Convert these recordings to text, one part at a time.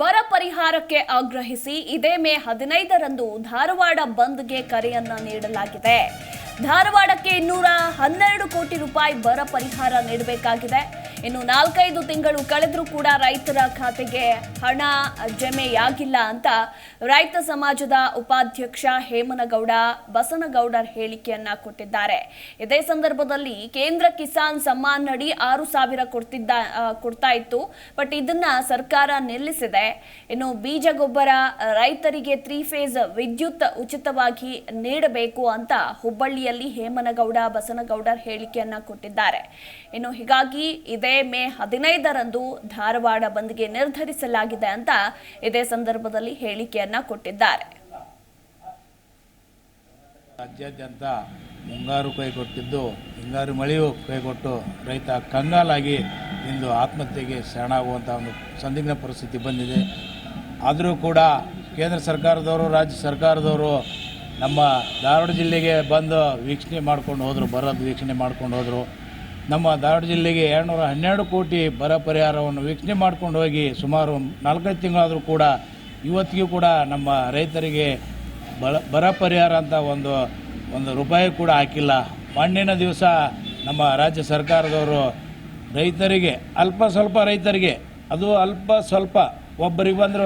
ಬರ ಪರಿಹಾರಕ್ಕೆ ಆಗ್ರಹಿಸಿ ಇದೇ ಮೇ ಹದಿನೈದರಂದು ಧಾರವಾಡ ಬಂದ್ಗೆ ಕರೆಯನ್ನ ನೀಡಲಾಗಿದೆ. ಧಾರವಾಡಕ್ಕೆ ಇನ್ನೂರ ಹನ್ನೆರಡು ಕೋಟಿ ರೂಪಾಯಿ ಬರ ಪರಿಹಾರ ನೀಡಬೇಕಾಗಿದೆ. ಇನ್ನು ನಾಲ್ಕೈದು ತಿಂಗಳು ಕಳೆದರೂ ಕೂಡ ರೈತರ ಖಾತೆಗೆ ಹಣ ಜಮೆಯಾಗಿಲ್ಲ ಅಂತ ರೈತ ಸಮಾಜದ ಉಪಾಧ್ಯಕ್ಷ ಹೇಮನಗೌಡ ಬಸನಗೌಡರ್ ಹೇಳಿಕೆಯನ್ನ ಕೊಟ್ಟಿದ್ದಾರೆ. ಇದೇ ಸಂದರ್ಭದಲ್ಲಿ ಕೇಂದ್ರ ಕಿಸಾನ್ ಸಮ್ಮಾನ್ ನಡಿ ಆರು ಸಾವಿರ ಕೊಡ್ತಿದ್ದ ಕೊಡ್ತಾ ಇತ್ತು. ಬಟ್ ಇದನ್ನ ಸರ್ಕಾರ ನಿಲ್ಲಿಸಿದೆ. ಇನ್ನು ಬೀಜ ಗೊಬ್ಬರ ರೈತರಿಗೆ ತ್ರೀ ಫೇಸ್ ವಿದ್ಯುತ್ ಉಚಿತವಾಗಿ ನೀಡಬೇಕು ಅಂತ ಹುಬ್ಬಳ್ಳಿಯಲ್ಲಿ ಹೇಮನಗೌಡ, ಬಸನಗೌಡರ್ ಹೇಳಿಕೆಯನ್ನ ಕೊಟ್ಟಿದ್ದಾರೆ. ಇನ್ನು ಹೀಗಾಗಿ ಇದೇ ಮೇ ಹದಿನೈದರಂದು ಧಾರವಾಡ ಬಂದ್ಗೆ ನಿರ್ಧರಿಸಲಾಗಿದೆ ಅಂತ ಇದೇ ಸಂದರ್ಭದಲ್ಲಿ ಹೇಳಿಕೆಯನ್ನ ಕೊಟ್ಟಿದ್ದಾರೆ. ರಾಜ್ಯಾದ್ಯಂತ ಮುಂಗಾರು ಕೈಗೊಟ್ಟಿದ್ದು, ಹಿಂಗಾರು ಮಳೆಯೂ ಕೈಗೊಟ್ಟು ರೈತ ಕಂಗಾಲಾಗಿ ಇಂದು ಆತ್ಮಹತ್ಯೆಗೆ ಶರಣಾಗುವಂಥ ಒಂದು ಸಂದಿಗ್ಧ ಪರಿಸ್ಥಿತಿ ಬಂದಿದೆ. ಆದರೂ ಕೂಡ ಕೇಂದ್ರ ಸರ್ಕಾರದವರು, ರಾಜ್ಯ ಸರ್ಕಾರದವರು ನಮ್ಮ ಧಾರವಾಡ ಜಿಲ್ಲೆಗೆ ಬಂದು ವೀಕ್ಷಣೆ ಮಾಡ್ಕೊಂಡು ಹೋದರು, ಬರೋದು ವೀಕ್ಷಣೆ ಮಾಡ್ಕೊಂಡು ಹೋದರು. ನಮ್ಮ ಧಾರವಾಡ ಜಿಲ್ಲೆಗೆ ಎರಡುನೂರ ಹನ್ನೆರಡು ಕೋಟಿ ಬರ ಪರಿಹಾರವನ್ನು ವೀಕ್ಷಣೆ ಮಾಡ್ಕೊಂಡು ಹೋಗಿ ಸುಮಾರು ನಾಲ್ಕೈದು ತಿಂಗಳಾದರೂ ಕೂಡ ಇವತ್ತಿಗೂ ಕೂಡ ನಮ್ಮ ರೈತರಿಗೆ ಬರ ಬರ ಪರಿಹಾರ ಅಂತ ಒಂದು ಒಂದು ರೂಪಾಯಿ ಕೂಡ ಹಾಕಿಲ್ಲ. ಮಣ್ಣಿನ ದಿವಸ ನಮ್ಮ ರಾಜ್ಯ ಸರ್ಕಾರದವರು ರೈತರಿಗೆ, ಅಲ್ಪ ಸ್ವಲ್ಪ ರೈತರಿಗೆ, ಅದು ಅಲ್ಪ ಸ್ವಲ್ಪ, ಒಬ್ಬರಿಗೆ ಬಂದರೆ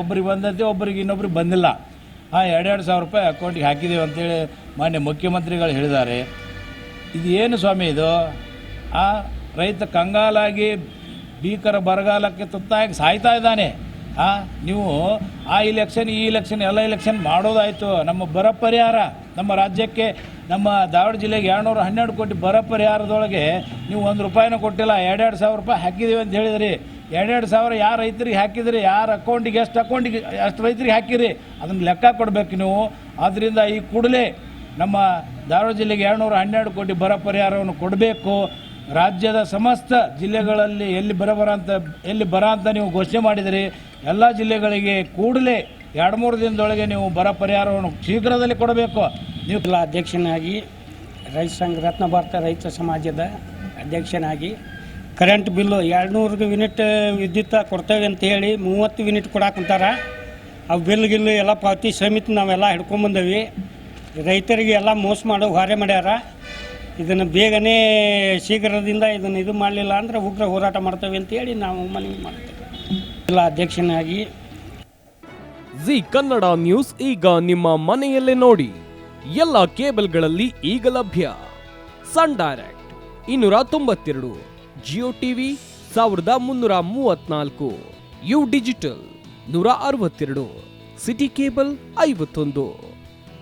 ಒಬ್ಬರಿಗೆ ಬಂದಂತೆ ಒಬ್ಬರಿಗೆ ಇನ್ನೊಬ್ರಿಗೆ ಬಂದಿಲ್ಲ. ಹಾಂ ಎರಡೆರಡು ಸಾವಿರ ರೂಪಾಯಿ ಅಕೌಂಟಿಗೆ ಹಾಕಿದ್ದೇವೆ ಅಂತೇಳಿ ಮಾನ್ಯ ಮುಖ್ಯಮಂತ್ರಿಗಳು ಹೇಳಿದ್ದಾರೆ. ಇದು ಏನು ಸ್ವಾಮಿ ಇದು? ಆ ರೈತ ಕಂಗಾಲಾಗಿ ಭೀಕರ ಬರಗಾಲಕ್ಕೆ ತುತ್ತಾಗಿ ಸಾಯ್ತಾ ಇದ್ದಾನೆ. ಆ, ನೀವು ಆ ಇಲೆಕ್ಷನ್ ಈ ಇಲೆಕ್ಷನ್ ಎಲ್ಲ ಇಲೆಕ್ಷನ್ ಮಾಡೋದಾಯಿತು. ನಮ್ಮ ಬರ ಪರಿಹಾರ ನಮ್ಮ ರಾಜ್ಯಕ್ಕೆ, ನಮ್ಮ ಧಾರವಾಡ ಜಿಲ್ಲೆಗೆ ಎರಡುನೂರ ಹನ್ನೆರಡು ಕೋಟಿ ಬರ ಪರಿಹಾರದೊಳಗೆ ನೀವು ಒಂದು ರೂಪಾಯಿನ ಕೊಟ್ಟಿಲ್ಲ. ಎರಡೆರಡು ಸಾವಿರ ರೂಪಾಯಿ ಹಾಕಿದ್ದೀವಿ ಅಂತ ಹೇಳಿದ್ರಿ. ಎರಡೆರಡು ಸಾವಿರ ಯಾರು ರೈತರಿಗೆ ಹಾಕಿದ್ರಿ? ಯಾರ ಅಕೌಂಟಿಗೆ ಎಷ್ಟು ಅಕೌಂಟಿಗೆ ಅಷ್ಟು ರೈತರಿಗೆ ಹಾಕಿರಿ ಅದನ್ನು ಲೆಕ್ಕ ಕೊಡಬೇಕು ನೀವು. ಆದ್ದರಿಂದ ಈ ಕೂಡಲೇ ನಮ್ಮ ಧಾರವಾಡ ಜಿಲ್ಲೆಗೆ ಎರಡುನೂರ ಹನ್ನೆರಡು ಕೋಟಿ ಬರ ಪರಿಹಾರವನ್ನು ಕೊಡಬೇಕು. ರಾಜ್ಯದ ಸಮಸ್ತ ಜಿಲ್ಲೆಗಳಲ್ಲಿ ಎಲ್ಲಿ ಬರ ಬರ ಅಂತ, ಎಲ್ಲಿ ಬರ ಅಂತ ನೀವು ಘೋಷಣೆ ಮಾಡಿದರೆ, ಎಲ್ಲ ಜಿಲ್ಲೆಗಳಿಗೆ ಕೂಡಲೇ ಎರಡು ಮೂರು ದಿನದೊಳಗೆ ನೀವು ಬರ ಪರಿಹಾರವನ್ನು ಶೀಘ್ರದಲ್ಲಿ ಕೊಡಬೇಕು. ನೀವು ಅಧ್ಯಕ್ಷನಾಗಿ, ರೈತ ಸಂಘ, ರತ್ನ ಭಾರತ ರೈತ ಸಮಾಜದ ಅಧ್ಯಕ್ಷನಾಗಿ ಕರೆಂಟ್ ಬಿಲ್ಲು ಎರಡುನೂರು ಯೂನಿಟ್ ವಿದ್ಯುತ್ ಕೊಡ್ತೇವೆ ಅಂತ ಹೇಳಿ ಮೂವತ್ತು ಯೂನಿಟ್ ಕೊಡಕ್ಕಂತಾರೆ ಆ ಬಿಲ್ ಗಿಲ್ಲು ಎಲ್ಲ ಪಾವತಿ ಸಮಿತಿ ನಾವೆಲ್ಲ ಹಿಡ್ಕೊಂಬಂದವಿ ರೈತರಿಗೆ ಎಲ್ಲ ಮೋಸ ಮಾಡೋ ಹೊರೆ ಮಾಡ್ಯಾರ. ಇದನ್ನು ಬೇಗನೆ ಶೀಘ್ರದಿಂದ ಇದನ್ನು ಇದು ಮಾಡಲಿಲ್ಲ ಅಂದ್ರೆ ಉಗ್ರ ಹೋರಾಟ ಮಾಡ್ತೇವೆ ಅಂತೇಳಿ ನಾವು ಮನವಿ ಮಾಡ್ತೇವೆ. ಎಲ್ಲ ಅಧ್ಯಕ್ಷನಾಗಿ. ಜಿ ಕನ್ನಡ ನ್ಯೂಸ್ ಈಗ ನಿಮ್ಮ ಮನೆಯಲ್ಲೇ ನೋಡಿ. ಎಲ್ಲ ಕೇಬಲ್ಗಳಲ್ಲಿ ಈಗ ಲಭ್ಯ. ಸನ್ ಡೈರೆಕ್ಟ್ ಇನ್ನೂರ ತೊಂಬತ್ತೆರಡು, ಜಿಯೋ ಟಿವಿ ಸಾವಿರದ ಮುನ್ನೂರ ಮೂವತ್ನಾಲ್ಕು ಯು ಡಿಜಿಟಲ್ ನೂರ ಅರವತ್ತೆರಡು, ಸಿಟಿ ಕೇಬಲ್ ಐವತ್ತೊಂದು.